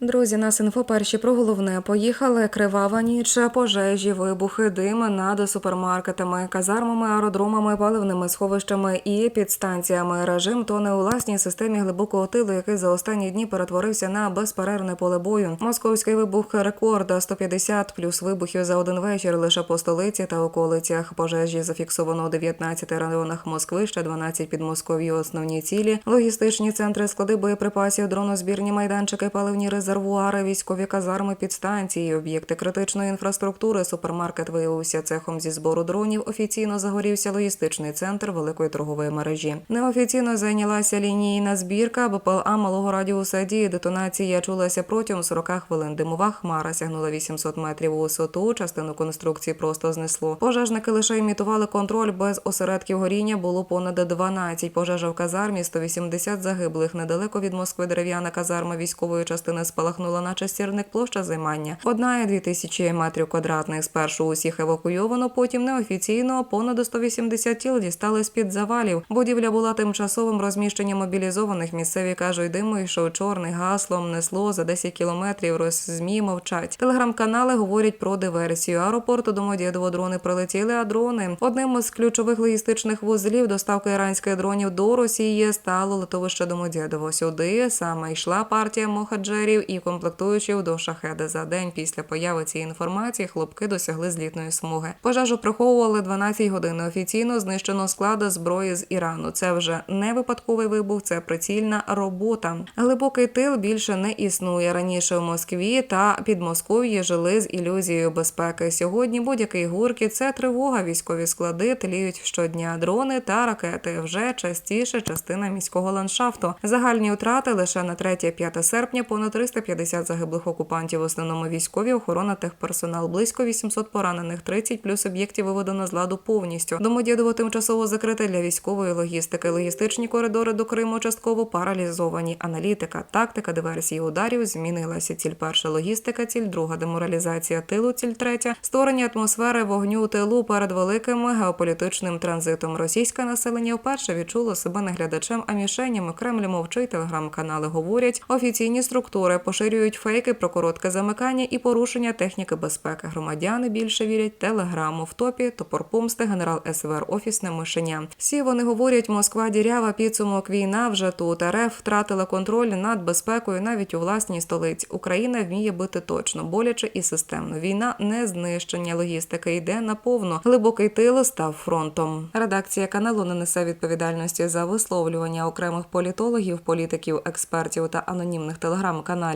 Друзі, нас інфо перші про головне. Поїхали кривава ніч, пожежі, вибухи, дим над супермаркетами, казармами, аеродромами, паливними сховищами і підстанціями. Режим тоне у власній системі глибокого тилу, який за останні дні перетворився на безперервне поле бою. Московський вибух рекорд 150 плюс вибухів за один вечір лише по столиці та околицях. Пожежі зафіксовано у 19 районах Москви, ще 12 під Москов'ю. Основні цілі, логістичні центри, склади боєприпасів, дронозбірні майданчики, паливні резервуари, військові казарми, підстанції, об'єкти критичної інфраструктури. Супермаркет виявився цехом зі збору дронів. Офіційно загорівся логістичний центр великої торгової мережі. Неофіційно зайнялася лінійна збірка БПЛА малого радіуса дії. Детонація чулася протягом 40 хвилин. Димова хмара сягнула 800 метрів у висоту. Частину конструкції просто знесло. Пожежники лише імітували контроль без осередків горіння. Було понад 12 пожежа в казармі, 180 загиблих. Недалеко від Москви дерев'яна казарма військової частини спалахнула, наче сірник площа займання. Одна і дві тисячі метрів квадратних. Спершу усіх евакуйовано, потім неофіційно понад 180 тіл дістали з під завалів. Будівля була тимчасовим розміщенням мобілізованих. Місцеві кажуть, диму йшов чорний гаслом, несло за 10 кілометрів. Роззмі мовчать. Телеграм-канали говорять про диверсію. Аеропорту Домодєдово дрони прилетіли, а дрони одним із ключових логістичних вузлів доставки іранських дронів до Росії стало литовище Домодєдово. Сюди саме йшла партія мохаджерів і комплектуючих до шахеди. За день після появи цієї інформації хлопки досягли злітної смуги. Пожежу приховували 12 годин. Офіційно знищено склади зброї з Ірану. Це вже не випадковий вибух, це прицільна робота. Глибокий тил більше не існує. Раніше в Москві та Підмосков'ї жили з ілюзією безпеки. Сьогодні будь-який гуркіт – це тривога. Військові склади тліють щодня. Дрони та ракети вже частіше частина міського ландшафту. Загальні втрати лише на 3-5 серпня понад 350 загиблих окупантів. В основному військові охорона техперсонал. Близько 800 поранених, 30 плюс об'єктів виведено з ладу повністю. Домодєдово тимчасово закрите для військової логістики. Логістичні коридори до Криму частково паралізовані. Аналітика, тактика диверсії ударів змінилася. Ціль перша логістика, ціль друга деморалізація тилу, ціль третя створення атмосфери вогню тилу перед великим геополітичним транзитом. Російське населення вперше відчуло себе не глядачем, а мішенями. Кремль мовчить, телеграм-канали говорять. Офіційні структури поширюють фейки про коротке замикання і порушення техніки безпеки. Громадяни більше вірять телеграму в топі. Топор помсти, генерал СВР, офісне мишеня. Всі вони говорять, Москва дірява підсумок війна вже тут. РФ втратила контроль над безпекою навіть у власній столиці. Україна вміє бити точно, боляче і системно. Війна не знищення логістики йде наповно. Глибокий тил став фронтом. Редакція каналу не несе відповідальності за висловлювання окремих політологів, політиків, експертів та анонімних телеграм-каналів.